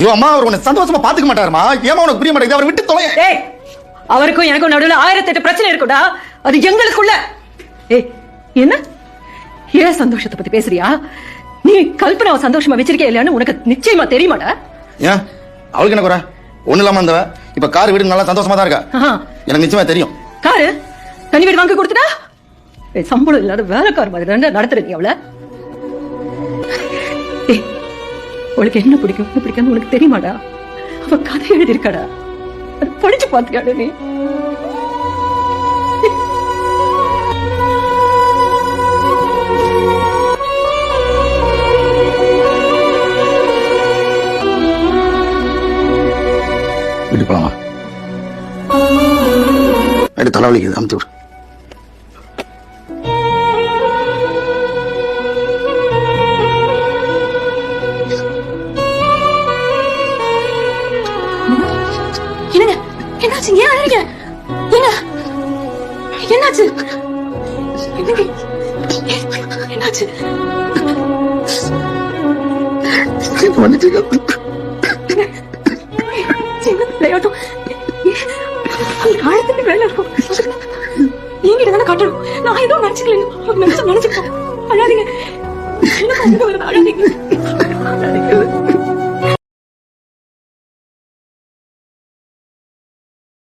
ஐயோ அம்மா அவர் உன்னை சந்தோஷமா பாத்துக்க மாட்டாருமா? ஏமா உனக்கு புரிய மாட்டேங்குது? அவரை விட்டு தொலை. ஏய் அவருக்கும் எனக்கும் நடுவுல ஆயிரத்தி எட்டு பிரச்சனை இருக்குடா. அது எங்களுக்குள்ள. ஏய் என்ன? ஏன் சந்தோஷத்தை பத்தி பேசுறியா? நீ கல்பனாவை சந்தோஷமா வச்சிருக்கே இல்லையான்னு உனக்கு நிச்சயமா தெரியுமாடா? ஏன்? அவளுக்கு என்ன குறை? ஒண்ணு இல்லாம இருந்தவ இப்ப கார் வீடு நல்லா சந்தோஷமா தான் இருக்கா. எனக்கு நிச்சயமா தெரியும். காரு? தனி வீடு வாங்கி கொடுத்துட்டா? சம்பளம் இல்லாத வேலைக்கார மாதிரி நடத்துற நீ அவள. உனக்கு என்ன பிடிக்கும்? என்ன பிடிக்கும்னு உனக்கு தெரியுமாடா? அவ கதை எழுதியிருக்காடா? அது படிச்சு பாத்தியாடா நீ? வீட்டுக்கு போலாமா? தலைவலிக்குது அமுச்சு விடு. என்னாச்சு? என்னாச்சு? விளையாட்டும். ஆயிரத்துக்கு விளையாடும் நீங்கிட்ட காட்டணும். நான் எதுவும் நினைச்சுக்கல. நினைச்சு நினைச்சுக்கோ. அழாதீங்க. அழாதீங்க.